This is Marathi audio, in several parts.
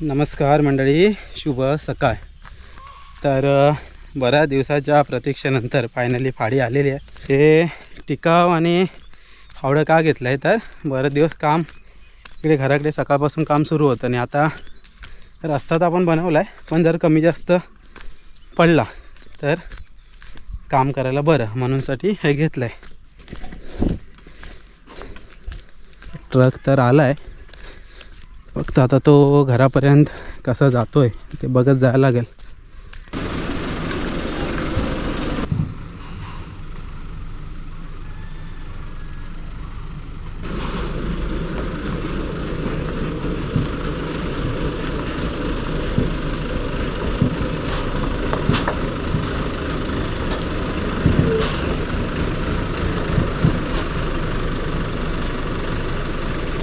नमस्कार मंडळी शुभ सकाळ. तर बऱ्याच दिवसाच्या प्रतीक्षेनंतर फायनली फाडी आलेली आहे. ते टिकाव आणि फावडं का घेतलं आहे तर बरेच दिवस काम इकडे घराकडे सकाळपासून काम सुरू होतं आणि आता रस्ता तर आपण बनवला आहे पण जर कमी जास्त पडला तर काम करायला बरं म्हणूनसाठी हे घेतलं आहे ट्रक तर आला आहे फक्त आता तो घरापर्यंत कसा जातोय ते बघत जायला लागेल.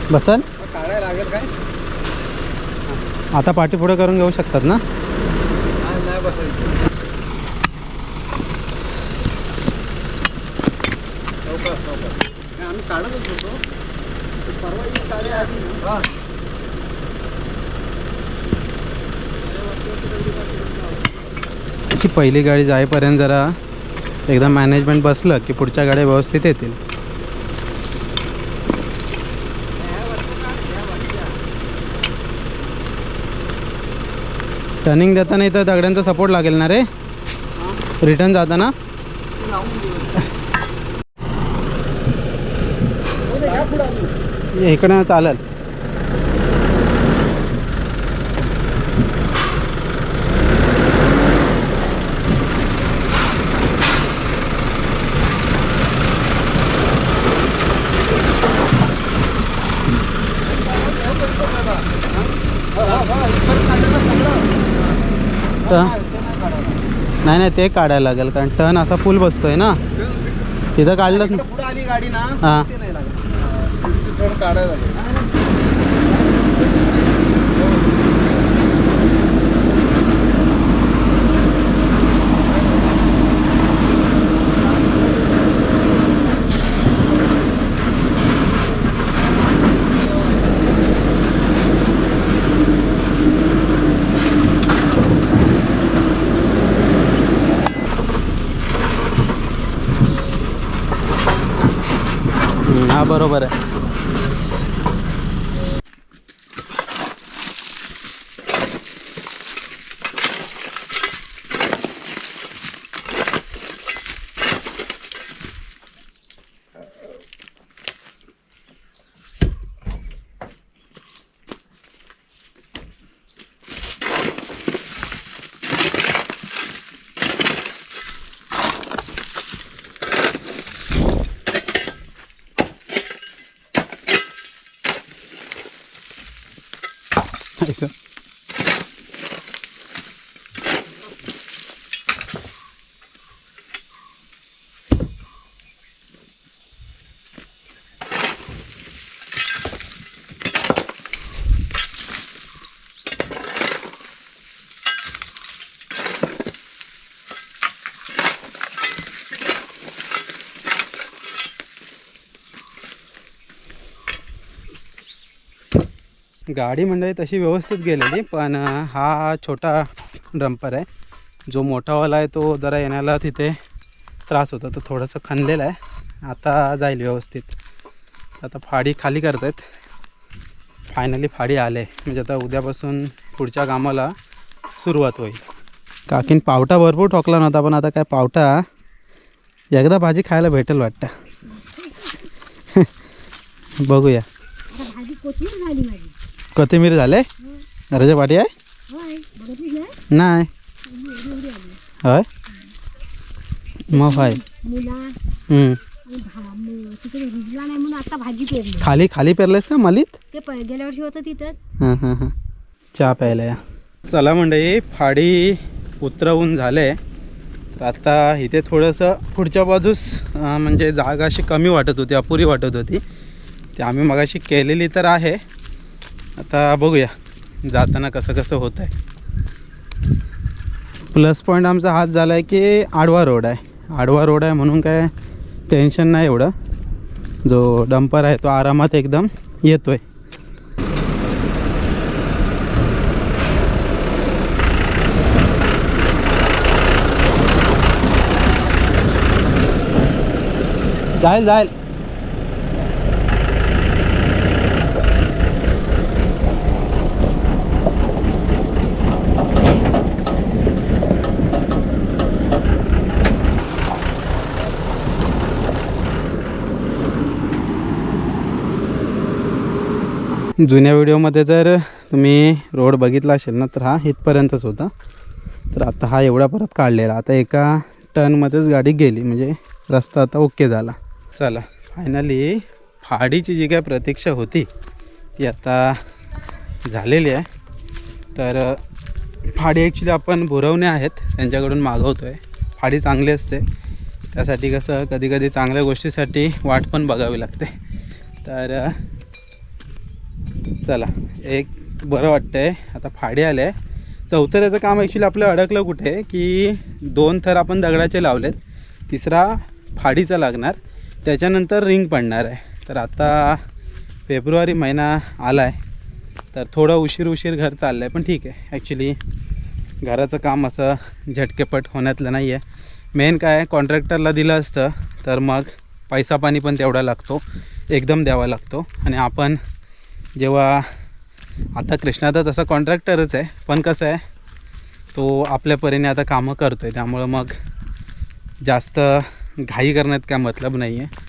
बसल आता पाठीपुढे करून घेऊ शकतात ना? नाही पहिली गाडी जाईपर्यंत जरा एकदा मॅनेजमेंट बसलं की पुढच्या गाड्या व्यवस्थित येतील. टर्निंग देताना इथं दगड्यांचा सपोर्ट लागेल ना रे? रिटर्न जाताना? इकडं चालेल. तर नाही नाही ते काढायला लागेल कारण टर्न असा फुल बसतोय ना? तिथं काढलंच हां. ते नाही लागत. पुढची थोडं काढायला लागेल हम्म, हा बरोबर आहे असं गाडी म्हणजे तशी व्यवस्थित गेलेली पण हा छोटा डंपर आहे. जो मोठावाला आहे तो जरा येण्याला तिथे त्रास होतो. तो थोडंसं खणलेला आहे. आता जाईल व्यवस्थित. आता फाडी खाली करतायत. फायनली फाडी आले. म्हणजे आता उद्यापासून पुढच्या कामाला सुरुवात होईल. काकीन पावटा भरपूर ठोकला नव्हता पण आता काय पावटा एकदा भाजी खायला भेटेल वाटतं. बघूया. भाजी कोथिंबीर झाले? घराच्या पाठी आहे? नाही. हय? होय मग आहे आता भाजी खाली खाली पेरलेस का मलीत? ते गेल्या वर्षी होतं तिथं हां हां हां. चहा प्यायला या. चला मंडळी फाडी उतरवून झाले. तर आता इथे थोडंसं पुढच्या बाजूस म्हणजे जागा अशी कमी वाटत होती अपुरी वाटत होती. ती आम्ही मगाशी केलेली तर आहे. आता बघूया जाताना कसं कसं होत आहे. प्लस पॉईंट आमचा हाच झाला आहे की आडवा रोड आहे. आडवा रोड आहे म्हणून काय टेन्शन नाही एवढं. जो डंपर आहे तो आरामात एकदम येतो आहे जाईल जाईल. जुन्या व्हिडिओमध्ये जर तुम्ही रोड बघितला असेल ना तर हा इथपर्यंतच होता. तर आता हा एवढा परत काढलेला. आता एका टर्नमध्येच गाडी गेली म्हणजे रस्ता आता ओके झाला. चला फायनली फाडीची जी काय प्रतीक्षा होती ती आता झालेली आहे. तर फाडी ॲक्च्युली आपण भुरवणे आहेत त्यांच्याकडून मागवतो आहे फाडी चांगली असते. त्यासाठी कसं कधीकधी चांगल्या गोष्टीसाठी वाट पण बघावी लागते. तर चला एक बरं वाटतं आहे आता फाडी आले आहे. चौथऱ्याचं काम ॲक्च्युली आपलं अडकलं कुठे की दोन थर आपण दगडाचे लावलेत. तिसरा फाडीचा लागणार. त्याच्यानंतर रिंग पडणार आहे. तर आता फेब्रुवारी महिना आला आहे तर थोडं उशीर उशीर घर चाललं आहे पण ठीक आहे. ॲक्च्युली घराचं काम असं झटकेपट होण्यातलं नाही आहे मेन काय कॉन्ट्रॅक्टरला दिलं असतं तर मग पैसा पाणी पण तेवढा लागतो. एकदम द्यावा लागतो. आणि आपण जेव्हा आता कृष्णा तर तसा कॉन्ट्रॅक्टरच आहे पण कसं आहे तो आपल्या परीने आता कामं करतो आहे त्यामुळं मग जास्त घाई करण्यात काय मतलब नाही आहे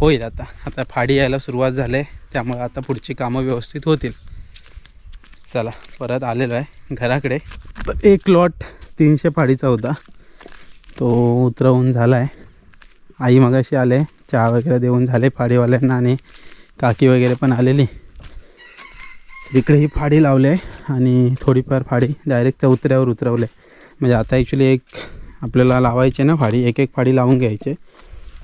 होईल आता आता फाडी यायला सुरुवात झाली आहे त्यामुळं आता पुढची कामं व्यवस्थित होतील. चला परत आलेलो आहे घराकडे. तर एक लॉट तीनशे फाडीचा होता. तो उतरवून झाला आहे आई मगाशी आले चहा वगैरे देऊन झाले फाडीवाल्यांना आणि काकी वगैरे पण आलेली. इकडेही फाडी लावली आहे आणि थोडीफार फाडी डायरेक्ट चौथऱ्यावर उतरवले म्हणजे आता ॲक्च्युली एक आपल्याला लावायचे ना फाडी एक एक फाडी लावून घ्यायचे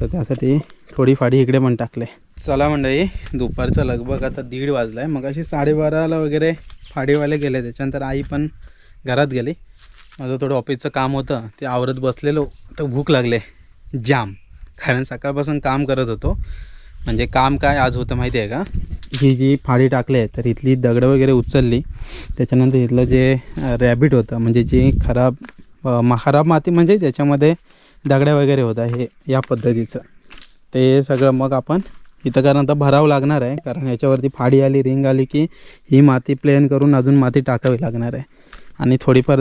तर त्यासाठी थोडी फाडी इकडे पण टाकले चला मंडळी दुपारचा लगभग आता दीड वाजला आहे मग अशी साडेबाराला वगैरे फाडीवाले गेले त्याच्यानंतर आई पण घरात गेली. माझं थोडं ऑफिसचं काम होतं ते आवरत बसलेलो तर भूक लागले जाम. कारण सकाळपासून काम करत होतो. म्हणजे काम काय आज होतं माहिती आहे का? ही जी फाळी टाकली आहे तर इथली दगडं वगैरे उचलली. त्याच्यानंतर इथलं जे रॅबिट होतं म्हणजे जी खराब खराब माती म्हणजे त्याच्यामध्ये दगड्या वगैरे होता हे या पद्धतीचं. ते सगळं मग आपण इथं कारण आता भरावं लागणार आहे कारण याच्यावरती फाडी आली रिंग आली की ही माती प्लेन करून अजून माती टाकावी लागणार आहे. आणि थोडीफार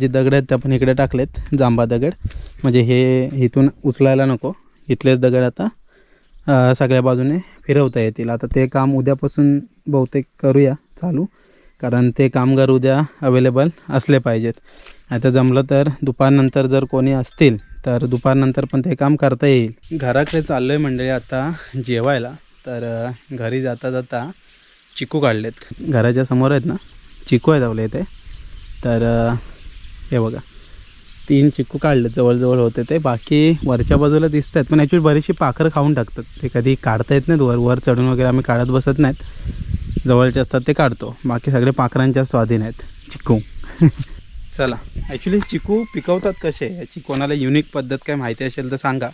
जी दगड आहेत ते आपण इकडे टाकलेत जांबा दगड. म्हणजे हे इथून उचलायला नको इथलेच दगड आता सगळ्या बाजूने फिरवता येतील. आता ते काम उद्यापासून बहुतेक करूया चालू कारण ते कामगार उद्या अवेलेबल असले पाहिजेत. आता जमलं तर दुपारनंतर जर कोणी असतील तर दुपारनंतर पण ते काम करता येईल. घराकडे चाललो आहे मंडळी आता जेवायला तर घरी जाता जाता चिकू काढलेत. घराच्या समोर आहेत ना चिकू आहेत आपल्या इथे. तर हे बघा. तीन चिक्कू काढले जवळजवळ होते ते. बाकी वरच्या बाजूला दिसत आहेत पण ॲक्च्युली बरीचशी पाखरं खाऊन टाकतात. ते कधी काढता येत नाहीत वर वर चढून वगैरे आम्ही काढत बसत नाहीत. जवळचे असतात ते काढतो. बाकी सगळे पाखरांच्या स्वाधीन आहेत. चिक्कू. चला. ॲक्च्युली चिकू पिकवतात कसे? याची कोणाला युनिक पद्धत काय माहिती असेल तर सांगा.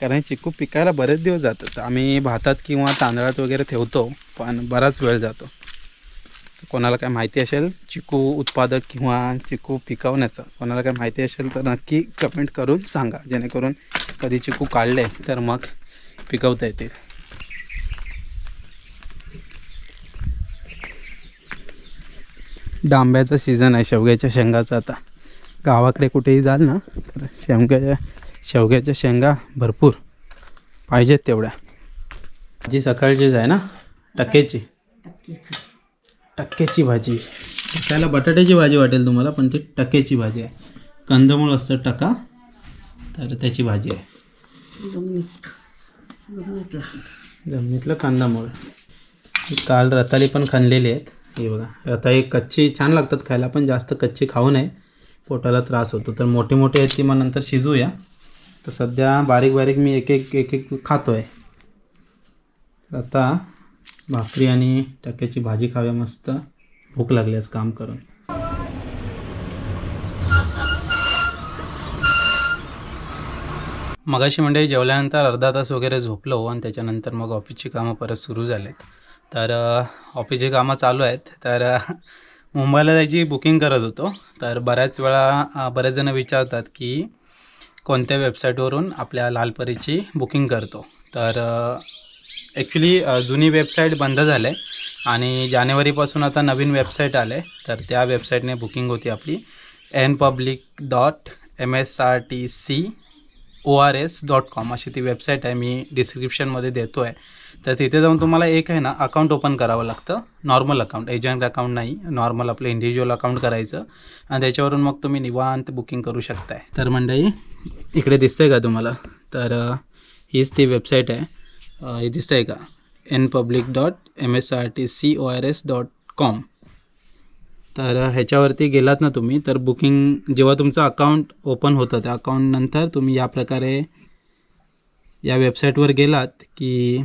कारण चिकू पिकायला बरेच दिवस जातात. आम्ही भातात किंवा तांदळात वगैरे ठेवतो पण बराच वेळ जातो. कोणाला काय माहिती असेल चिकू उत्पादक किंवा चिकू पिकवण्याचं. कोणाला काय माहिती असेल तर नक्की कमेंट करून सांगा. जेणेकरून कधी चिकू काढले तर मग पिकवता येतील. डांब्याचा सीझन आहे शेवग्याच्या शेंगाचा आता. गावाकडे कुठेही जाल ना तर शेवग्याच्या शेवग्याच्या शेंगा भरपूर. पाहिजेत तेवढ्या. जी सकाळचीच आहे ना टक्केची. टक्क्याची भाजी त्याला बटाट्याची भाजी वाटेल तुम्हाला पण ती टक्क्याची भाजी आहे. कंदमूळ असतं टका तर त्याची भाजी आहे. जमिनीतलं कांदामूळ. काल रताळी पण खणलेली आहेत. हे बघा रताळी कच्ची छान लागतात खायला पण जास्त कच्ची खाऊ नये. पोटाला त्रास होतो. तर मोठी मोठी आहेत ती मग नंतर शिजूया. तर सध्या बारीक बारीक मी एक एक एक एक खातो आहे आता भाकरी आणि टक्क्याची भाजी खाव्या मस्त. भूक लागली आज काम करून. मगाशी म्हणजे जेवल्यानंतर अर्धा तास वगैरे झोपलो आणि त्याच्यानंतर मग ऑफिसची कामं परत सुरू झालेत. तर ऑफिसची कामं चालू आहेत. तर मुंबईला जायची बुकिंग करत होतो. तर बऱ्याच वेळा बरेच जण विचारतात की कोणत्या वेबसाईटवरून आपल्या लालपरीची बुकिंग करतो. तर ॲक्च्युली जुनी वेबसाईट बंद झालं आहे आणि जानेवारीपासून आता नवीन वेबसाईट आलं आहे तर त्या वेबसाईटने बुकिंग होती आपली N public dot M S R T C O R S dot com अशी ती वेबसाईट आहे. मी डिस्क्रिप्शनमध्ये देतो आहे तर तिथे जाऊन तुम्हाला एक आहे ना अकाउंट ओपन करावं लागतं. नॉर्मल अकाउंट एजंट अकाउंट नाही. नॉर्मल आपलं इंडिव्हिज्युअल अकाउंट करायचं. आणि त्याच्यावरून मग तुम्ही निवांत बुकिंग करू शकताय. तर मंडळी इकडे दिसतंय का तुम्हाला? तर हीच ती वेबसाईट आहे. हे दिसतं आहे का? N public dot M S R T C O R S dot com तर ह्याच्यावरती गेलात ना तुम्ही तर बुकिंग जेव्हा तुमचं अकाउंट ओपन होतं त्या अकाउंटनंतर तुम्ही या प्रकारे या वेबसाईटवर गेलात की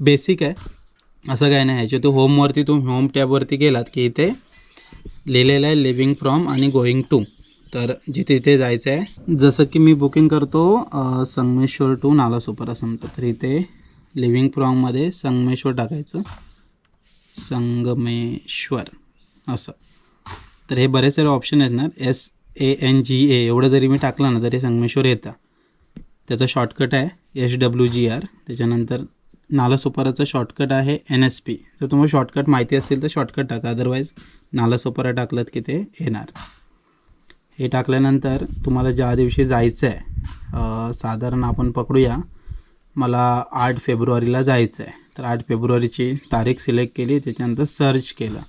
बेसिक आहे. असं काय नाही ह्याच्या तू होमवरती तुम्ही होम टॅबवरती गेलात की इथे लिहिलेलं आहे लिव्हिंग फ्रॉम आणि गोईंग टू तर जिथे इथे जायचं आहे जसं की मी बुकिंग करतो संगमेश्वर टू नालासोपारा समजा तर इथे लिव्हिंग प्रॉंगमध्ये संगमेश्वर टाकायचं. संगमेश्वर. असं. तर हे बरेच सारे ऑप्शन आहेत ना. एस ए एन जी ए एवढं जरी मी टाकलं ना तरी संगमेश्वर येतं. त्याचा शॉर्टकट आहे एच डब्ल्यू जी आर त्याच्यानंतर नालासोपाराचा शॉर्टकट आहे एन एस पी जर तुम्हाला शॉर्टकट माहिती असेल तर शॉर्टकट टाका. अदरवाईज नालासोपारा टाकलं की ते येणार. हे टाकल्यानंतर तुम्हाला ज्या दिवशी जायचं आहे साधारण आपण पकडूया. मला आठ फेब्रुवारीला जायचं आहे तर आठ फेब्रुवारीची तारीख सिलेक्ट केली त्याच्यानंतर सर्च केलं.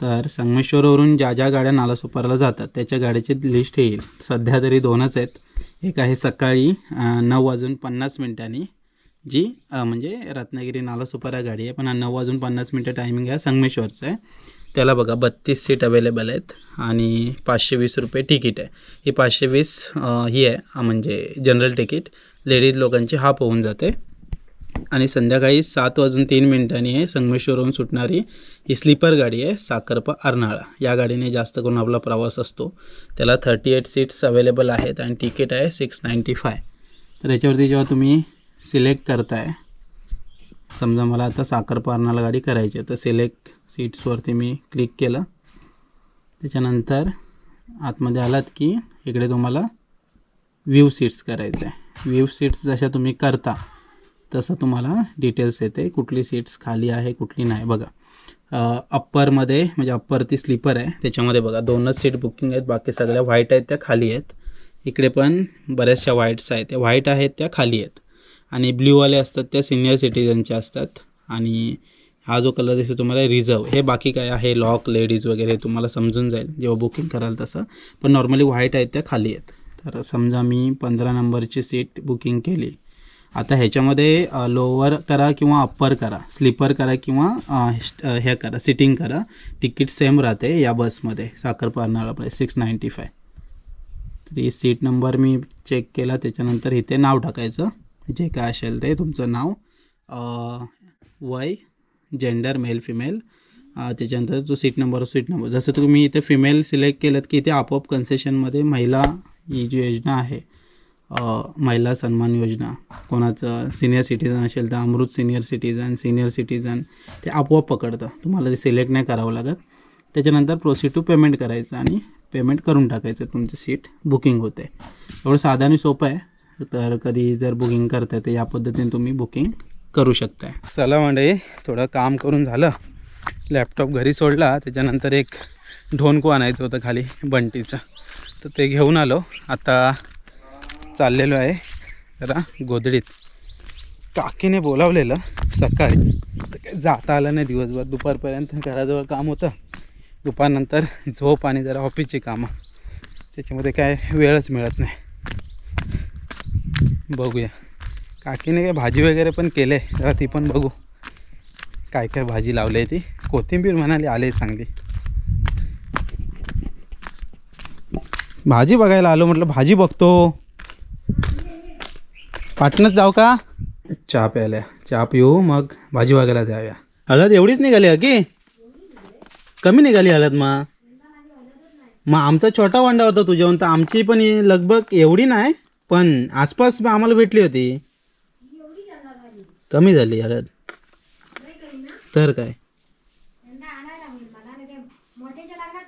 तर संगमेश्वरवरून ज्या ज्या गाड्या नालासोपारला जातात त्याच्या गाड्याची लिस्ट येईल. सध्या तरी दोनच आहेत. एक आहे सकाळी नऊ वाजून पन्नास मिनिटांनी जी म्हणजे रत्नागिरी नालासोपारा गाडी आहे. पण नऊ वाजून पन्नास मिनटं टायमिंग आहे संगमेश्वरचं आहे. त्याला बघा बत्तीस सीट अवेलेबल आहेत आणि पाचशे वीस रुपये तिकीट आहे. ही पाचशे वीस ही आहे म्हणजे जनरल तिकीट लेडीज लोकांची हाफ होऊन जाते. आणि संध्याकाळी सात वाजून तीन मिनिटांनी आहे संगमेश्वरहून सुटणारी ही स्लीपर गाडी आहे साखरपा अर्नाळा या गाडीने जास्त करून आपला प्रवास असतो. त्याला थर्टी एट सीट्स अवेलेबल आहेत आणि तिकीट आहे सिक्स नाईंटी फाय तर याच्यावरती जेव्हा तुम्ही सिलेक्ट करताय समजा मला आता साखरपा अर्नाळा गाडी करायची आहे तर सिलेक्ट सीट्सवरती मी क्लिक केलं. त्याच्यानंतर आतमध्ये आलात की इकडे तुम्हाला व्ह्यू सीट्स करायचं आहे. व्ह्यू सीट्स जशा तुम्ही करता तसं तुम्हाला डिटेल्स येते. कुठली सीट्स खाली आहे कुठली नाही. बघा अप्परमध्ये म्हणजे अप्पर ती स्लीपर आहे. त्याच्यामध्ये बघा दोनच सीट बुकिंग आहेत. बाकी सगळ्या व्हाईट आहेत त्या खाली आहेत. इकडे पण बऱ्याचशा व्हाईट्स आहेत. त्या व्हाईट आहेत त्या खाली आहेत. आणि ब्ल्यूवाले असतात त्या सिनियर सिटीजनच्या असतात. आणि हा जो कलर दिसतो तुम्हाला रिझर्व हे बाकी काय आहे? लॉक लेडीज वगैरे तुम्हाला समजून जाईल. जेव्हा बुकिंग कराल तसं. पण नॉर्मली व्हाईट आहेत त्या खाली आहेत. तर समजा मी पंधरा नंबरची सीट बुकिंग केली. आता ह्याच्यामध्ये लोअर करा किंवा अप्पर करा. स्लीपर करा किंवा हे करा सिटिंग करा. तिकीट सेम राहते या बसमध्ये साखर पारणाराकडे सिक्स नाईंटी फाय तर ही सीट नंबर मी चेक केला. त्याच्यानंतर इथे नाव टाकायचं. जे काय असेल ते तुमचं नाव वय जेंडर मेल फिमेल त्याच्यानंतर जो सीट नंबर सीट नंबर जसं तुम्ही इथे फिमेल सिलेक्ट केलं की इथे आपोआप कन्सेशनमध्ये महिला ही जी योजना आहे महिला सन्मान योजना कोणाचं सिनियर सिटीजन असेल तर Amrit senior citizen senior citizen ते आपोआप पकडतं. तुम्हाला ते सिलेक्ट नाही करावं लागत. त्याच्यानंतर प्रोसीड टू पेमेंट करायचं आणि पेमेंट करून टाकायचं. तुमची सीट बुकिंग होते एवढं साधं आणि सोपं आहे. तर कधी जर बुकिंग करताय तर या पद्धतीने तुम्ही बुकिंग करू शकताय. चला मंडळी थोडं काम करून झालं. लॅपटॉप घरी सोडला. त्याच्यानंतर एक ढोनको आणायचं होतं खाली बंटीचं. तर ते घेऊन आलो. आता चाललेलो आहे जरा गोधडीत. काकीने बोलावलेलं सकाळी. तर काय जाता आलं नाही दिवसभर. दुपारपर्यंत घराजवळ काम होतं. दुपारनंतर झोप आणि जरा ऑफिसची कामं. त्याच्यामध्ये काय वेळच मिळत नाही. बघूया. काकीने काय भाजी वगैरे पण केले. जरा ती पण बघू. काय काय भाजी लावली आहे ती. कोथिंबीर म्हणाली आले चांगली. भाजी बघायला आलो म्हटलं भाजी बघतो. पाटणच जाऊ का? चहा प्यायला. चहा पिऊ मग भाजी बघायला जाऊया. हळद एवढीच निघाली आहे की? कमी निघाली हळद मग मग आमचा छोटा वांडा होता तुझ्याहून तर आमची पण ही लगभग एवढी नाही पण आसपास आम्हाला भेटली होती. कमी झाली हळद. तर काय?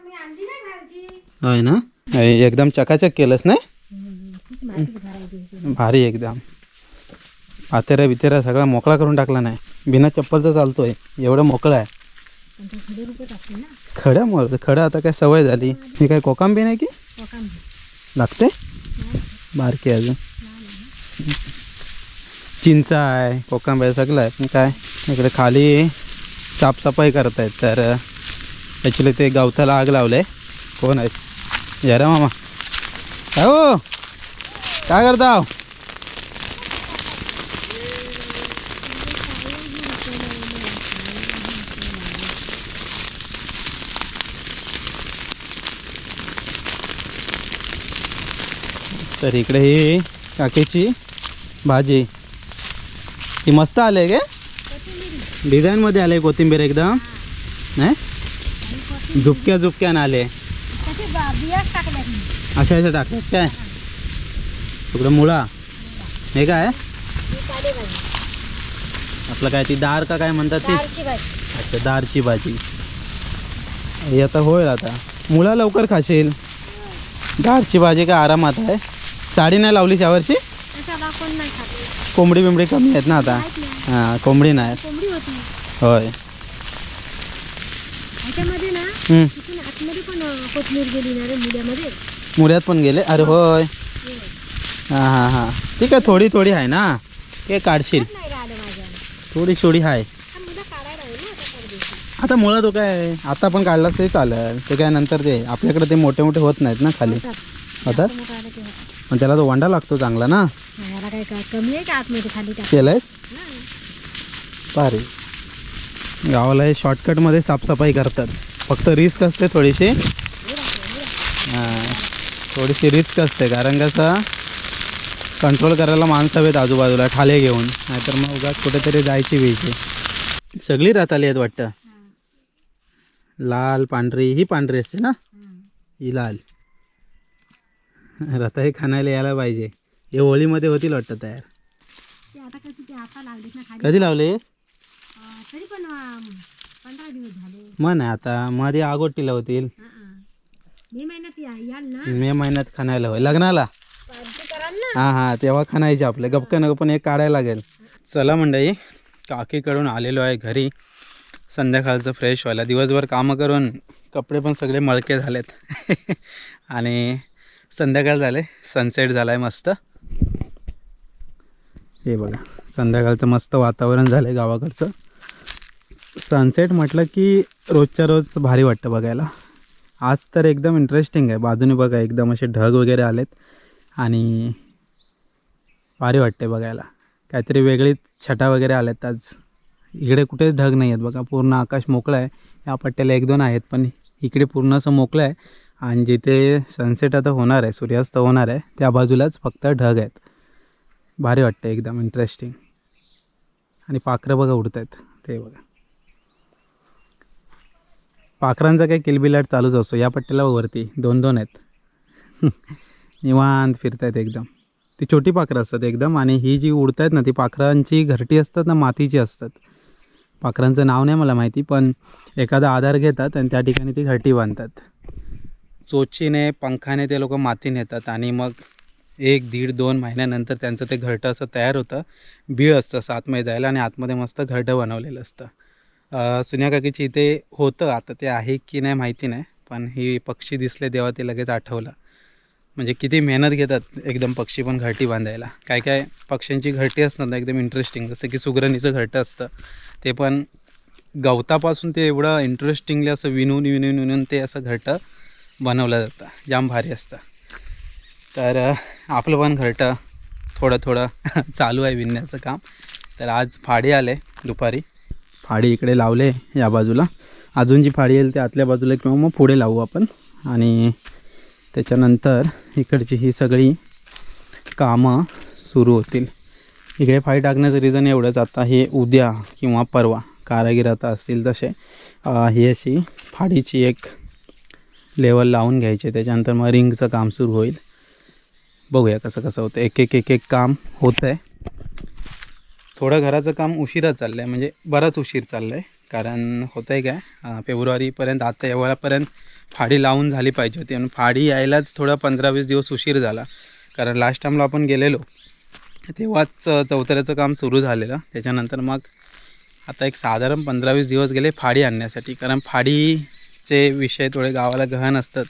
मी आणली नाही एकदम चकाचक केलंस ना भारी एकदम. पातेरा बितेरा सगळा मोकळा करून टाकला नाही. बिना चप्पलचा चालतोय. एवढं मोकळं आहे. खड्या मोर खडं आता काय सवय झाली. हे काय कोकांबी नाही की? लागते बारकी अजून. चिंचा आहे कोकम आहे सगळं आहे. पण काय? इकडे खाली साफसफाई करत आहेत तर ॲक्च्युली ते गवताला आग लावले कोण आहेत जरा मामा। काय हो काय करता? तर इकडे ही काकेची भाजी. ही मस्त आले गे डिझाईनमध्ये आले कोथिंबीर एकदम. नाही? झुपक्या झुपक्यानं आले तसे बा- बियाच टाकल्या मी. अशा अशा टाकतात काय? इकडं मुळा. हे काय. आपलं काय ती दार का काय म्हणतात ती? अच्छा दारची भाजी. ही आता होईल आता. मुळा लवकर खाशील. दारची भाजी काय आरामात आहे. साडी नाही लावली नाही खात. कोंबडी बिंबडी कमी आहेत ना आता? हां कोंबडी नाही होय. ना आतमध्ये पण गेली? मुऱ्यात पण अरे होय. हां हां हां. ठीक आहे थोडी थोडी आहे ना? ते काढशील. थोडी थोडी आहे. आता आता मुळा तो काय आता पण काढलास तरी चालेल. ते काय नंतर ते आपल्याकडे ते मोठे मोठे होत नाहीत ना खाली. होतात. होतात. पण त्याला तो वंडा लागतो चांगला ना? केलंय भारी. गावाला हे शॉर्टकटमध्ये साफसफाई करतात. फक्त रिस्क असते थोडीशी. हां. थोडीशी रिस्क असते कारण कसं कंट्रोल करायला माणसं हवेत आजूबाजूला ठाले घेऊन. नाहीतर मग उगाच कुठेतरी जायची वेयची सगळी रताली आहेत वाटतं. लाल पांढरी ही पांढरी असते ना? ही लाल. रताळी खाण्याला यायला पाहिजे. हे होळीमध्ये होतील वाटतं तयार. कधी लावले? मग नाही आता मध्ये आगोटीला होतील. मे ना? मे महिन्यात खाणायला होय. लग्नाला? पार्टी कराल ना? हां हां. तेव्हा खाणायचे आपले. गपकन पण एक काढायला लागेल. चला मंडळी काकीकडून आलेलो आहे घरी. संध्याकाळचं फ्रेश व्हायला. दिवसभर कामं करून कपडे पण सगळे मळके झालेत. आणि संध्याकाळ झाले. सनसेट झाला आहे मस्त. हे बघा. संध्याकाळचं मस्त वातावरण झालं आहे गावाकडचं. सनसेट म्हटलं की रोजच्या रोज भारी वाटतं बघायला. आज तर एकदम इंटरेस्टिंग आहे. बाजूने बघा एकदम असे ढग वगैरे आलेत आणि भारी वाटते बघायला. काहीतरी वेगळी छटा वगैरे आल्यात आज. इकडे कुठेच ढग नाही आहेत बघा. पूर्ण आकाश मोकळं आहे. या पट्ट्याला एक दोन आहेत पण इकडे पूर्ण असं मोकळं आहे. आणि जिथे सनसेट आता होणार आहे सूर्यास्त होणार आहे त्या बाजूलाच फक्त ढग आहेत. भारी वाटतं एकदम इंटरेस्टिंग आणि पाखरं बघा उडत आहेत ते बघा. पाखरांचा काही किलबिलाट चालूच असतो. या पट्ट्याला वरती दोन दोन आहेत. निवांत फिरतायत एकदम. ती छोटी पाखरं असतात एकदम आणि ही जी उडतायत ना ती पाखरांची घरटी असतात ना मातीची असतात. पाखरांचं नाव नाही मला माहिती पण एखादा आधार घेतात आणि त्या ठिकाणी ती घरटी बांधतात. चोचीने पंखाने ते लोक माती नेतात आणि मग एक दीड दोन महिन्यानंतर त्यांचं ते घरटं असं तयार होतं. बीळ असतं असं आतमध्ये जायला आणि आतमध्ये मस्त घरटं बनवलेलं असतं. सुन्या काकीची इथे होतं आता ते आहे की नाही माहिती नाही पण ही पक्षी दिसले तेव्हा ते लगेच आठवलं. म्हणजे किती मेहनत घेतात एकदम पक्षी पण घरटी बांधायला. काय काय पक्ष्यांची घरटी असतात ना एकदम इंटरेस्टिंग जसं की सुगरणीचं घरटं असतं. ते पण गवतापासून ते एवढं इंटरेस्टिंगली असं विणून विनून विणून ते असं घरटं बनवलं जातं. जाम भारी असतं. तर आपलं पण घरटं थोडं थोडं चालू आहे विणण्याचं काम. तर आज फाडी आले दुपारी. फाडी इकडे लावले या बाजूला. अजून जी फाळी येईल ते आतल्या बाजूला किंवा मग पुढे लावू आपण. आणि त्याच्यानंतर इकडची ही सगळी कामं सुरू होतील. इकडे फाळी टाकण्याचं रिझन एवढंच. आता हे उद्या किंवा परवा कारागीर आता असतील तसे ही अशी फाडीची एक लेवल लावून घ्यायचे. त्याच्यानंतर मग रिंगचं काम सुरू होईल. बघूया कसं कसं होतं. एक एक एक एक काम होतं आहे थोडं घराचं काम उशिरा चाललं आहे म्हणजे बराच उशीर चाललं आहे कारण होतं आहे काय फेब्रुवारीपर्यंत आता एवढ्यापर्यंत फाडी लावून झाली पाहिजे होती. आणि फाडी यायलाच थोडा पंधरा वीस दिवस उशीर झाला. कारण लास्ट टाईमला आपण गेलेलो तेव्हाच चौथऱ्याचं काम सुरू झालेलं. त्याच्यानंतर मग आता एक साधारण पंधरा वीस दिवस गेले फाडी आणण्यासाठी. कारण फाडीचे विषय थोडे गावाला गहन असतात.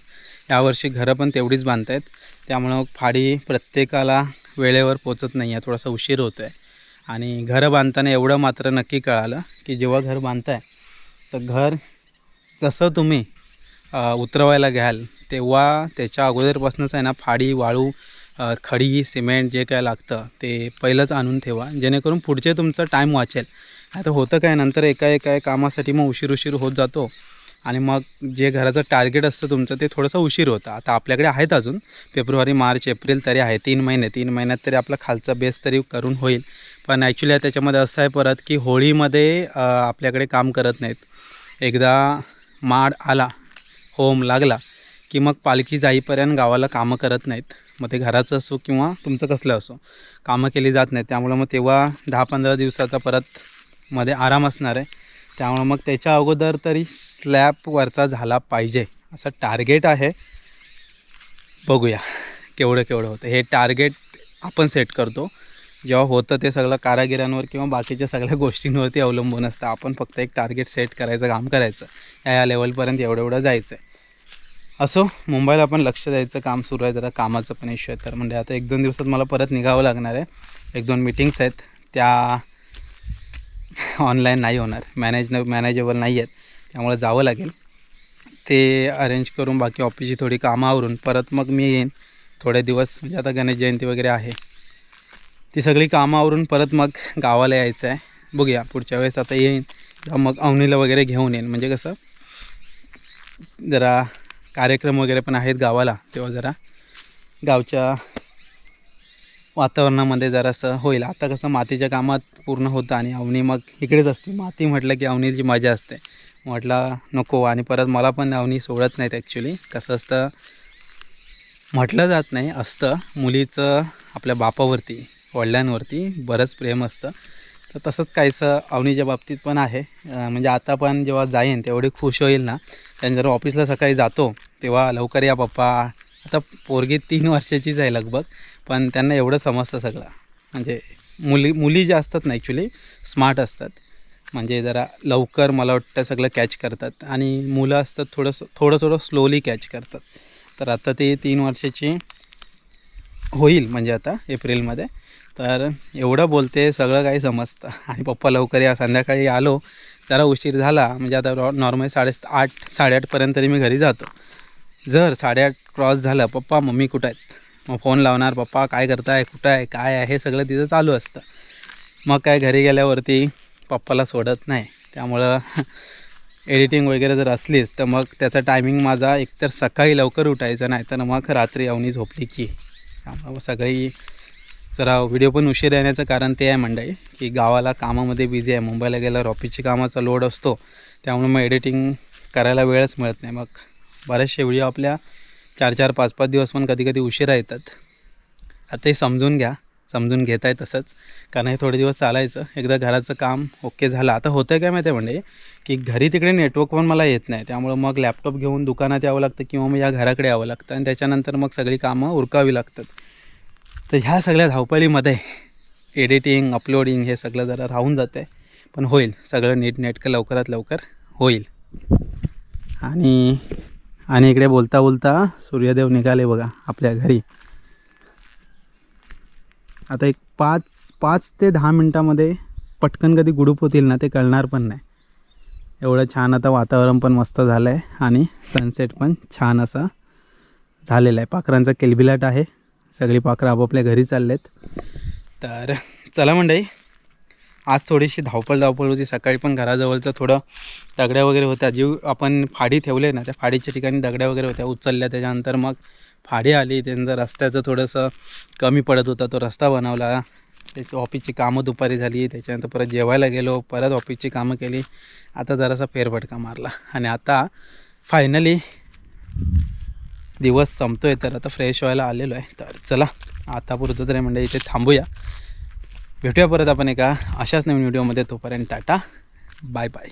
यावर्षी घरं पण तेवढीच बांधत आहेत त्यामुळं मग फाडी प्रत्येकाला वेळेवर पोचत नाही आहे थोडासा उशीर होतो आहे आणि घरं बांधताना एवढं मात्र नक्की कळालं की जेव्हा घर बांधताय तर घर जसं तुम्ही उतरवायला घ्याल तेव्हा त्याच्या अगोदरपासूनच आहे ना फाडी वाळू खडी सिमेंट जे काय लागतं ते पहिलंच आणून ठेवा. जेणेकरून पुढचे तुमचं टाईम वाचेल. आता होतं काय नंतर एका एका कामासाठी मग उशीर उशीर होत जातो आणि मग जे घराचं टार्गेट असतं तुमचं ते थोडंसं उशीर होतं. आता आपल्याकडे आहेत अजून फेब्रुवारी मार्च एप्रिल तरी आहे. तीन महिने तीन महिन्यात तरी आपला खालचा बेस तरी करून होईल. पण ॲक्च्युली त्याच्यामध्ये असं आहे परत की होळीमध्ये आपल्याकडे काम करत नाहीत. एकदा माड आला होम लागला की मग पालखी जाईपर्यंत गावाला कामं करत नाहीत. मग ते घराचं असो किंवा तुमचं कसलं असो कामं केली जात नाहीत. त्यामुळं मग तेव्हा दहा पंधरा दिवसाचा परत मध्ये आराम असणार आहे. त्यामुळं मग त्याच्या अगोदर तरी स्लॅपवरचा झाला पाहिजे. असं टार्गेट आहे. बघूया केवढं केवढं होतं. हे टार्गेट आपण सेट करतो. जेव्हा होतं ते सगळं कारागिरांवर किंवा बाकीच्या सगळ्या गोष्टींवरती अवलंबून असतं. आपण फक्त एक टार्गेट सेट करायचं काम करायचं. या या लेवलपर्यंत एवढं एवढं जायचं आहे असो मुंबईला आपण लक्ष द्यायचं काम सुरू आहे जरा कामाचं पण इश्यू आहे. तर म्हणजे आता एक दोन दिवसात मला परत निघावं लागणार आहे. एक दोन मिटिंग्स आहेत. त्या ऑनलाईन नाही होणार. मॅनेज मॅनेजेबल नाही आहेत. त्यामुळे जावं लागेल. ते अरेंज करून बाकी ऑफिसची थोडी कामं आवरून परत मग मी येईन. थोडे दिवस म्हणजे आता गणेश जयंती वगैरे आहे. ती सगळी कामावरून परत मग गावाला यायचं आहे. बघूया पुढच्या वेळेस आता येईन. मग अवनीला वगैरे घेऊन येईन. म्हणजे कसं जरा कार्यक्रम वगैरे पण आहेत गावाला तेव्हा जरा गावच्या वातावरणामध्ये जरासं होईल. आता कसं मातीच्या कामात पूर्ण होतं आणि अवनी मग इकडेच असते. माती म्हटलं की अवनीची मजा असते. म्हटलं नको. आणि परत मला पण अवनी सोडत नाहीत ॲक्च्युली कसं असतं म्हटलं जात नाही. असतं मुलीचं आपल्या बापावरती. वडिलांवरती बरंच प्रेम असतं. तर तसंच काहीसं अवनीच्या बाबतीत पण आहे. म्हणजे आता पण जेव्हा जाईन तेवढी खुश होईल ना. त्यांनी जर ऑफिसला सकाळी जातो तेव्हा लवकर या पप्पा. आता पोरगी तीन वर्षाचीच आहे लगभग पण त्यांना एवढं समजतं सगळं. म्हणजे मुली मुली ज्या असतात ना ॲक्च्युली स्मार्ट असतात. म्हणजे जरा लवकर मला वाटतं सगळं कॅच करतात. आणि मुलं असतात थोडंसं थोडं थोडं स्लोली कॅच करतात. तर आता ते तीन वर्षाची होईल म्हणजे आता एप्रिलमध्ये. तर एवढं बोलते सगळं काही समजतं. आणि पप्पा लवकर या संध्याकाळी आलो जरा उशीर झाला म्हणजे आता नॉर्मली साडे आठ साडेआठपर्यंत तरी मी घरी जातो. जर साडेआठ क्रॉस झालं पप्पा मम्मी कुठं आहेत? मग फोन लावणार पप्पा काय करताय कुठं आहे काय आहे हे सगळं तिथं चालू असतं. मग काय घरी गेल्यावरती पप्पाला सोडत नाही. त्यामुळं एडिटिंग वगैरे जर असलीच तर मग त्याचा टायमिंग माझा एकतर सकाळी लवकर उठायचं नाही तर मग रात्री अवनी झोपली की. त्यामुळं सगळी जरा व्हिडिओ पण उशीर येण्याचं कारण ते आहे मंडळी की गावाला कामामध्ये बिझी आहे. मुंबईला गेल्यावर ऑफिसची कामाचा लोड असतो त्यामुळे मग एडिटिंग करायला वेळच मिळत नाही. मग बरेचसे व्हिडिओ आपल्या चार चार पाच पाच दिवस पण कधी कधी उशिरा येतात. आता हे समजून घ्या समजून घेत आहे तसंच कारण हे थोडे दिवस चालायचं. एकदा घराचं काम ओके झालं. आता होतं काय माहिती आहे म्हणजे की घरी तिकडे नेटवर्क पण मला येत नाही. त्यामुळं मग लॅपटॉप घेऊन दुकानात यावं लागतं किंवा मग या घराकडे यावं लागतं. आणि त्याच्यानंतर मग सगळी कामं उरकावी लागतात. तर ह्या सगळ्या धावपळीमध्ये एडिटिंग अपलोडिंग हे सगळं जरा राहून जातं आहे पण होईल सगळं नीटनेटकं लवकरात लवकर होईल. आणि आणि इकडे बोलता बोलता सूर्यदेव निघाले बघा आपल्या घरी. आता एक पाच पाच ते दहा मिनटामध्ये पटकन कधी गुडूप होतील ना ते कळणार पण नाही. एवढं छान आता वातावरण पण मस्त झालं आहे आणि सनसेट पण छान असा झालेला आहे. पाखरांचा किलबिलाट आहे. सगळी पाखरं आपापल्या घरी चाललेत. तर चला मंडई आज थोडीशी धावपळ धावपळ होती. सकाळी पण घराजवळचं थोडं दगड्या वगैरे होत्या. जीव आपण फाडी ठेवले ना त्या फाडीच्या ठिकाणी दगड्या वगैरे होत्या. उचलल्या त्याच्यानंतर मग फाडी आली. त्यानंतर रस्त्याचं थोडंसं कमी पडत होता. तो रस्ता बनवला. त्याची ऑफिसची कामं दुपारी झाली. त्याच्यानंतर परत जेवायला गेलो. परत ऑफिसची कामं केली. आता जरासा फेरफटका मारला. आणि आता फायनली दिवस संपतोय तर आता फ्रेश व्हायला आलेलो आहे. तर चला आता पुरतो तरी म्हणजे इथे थांबूया. भेटूया परत आपण एका अशाच नवीन व्हिडिओमध्ये तोपर्यंत टाटा. Bye bye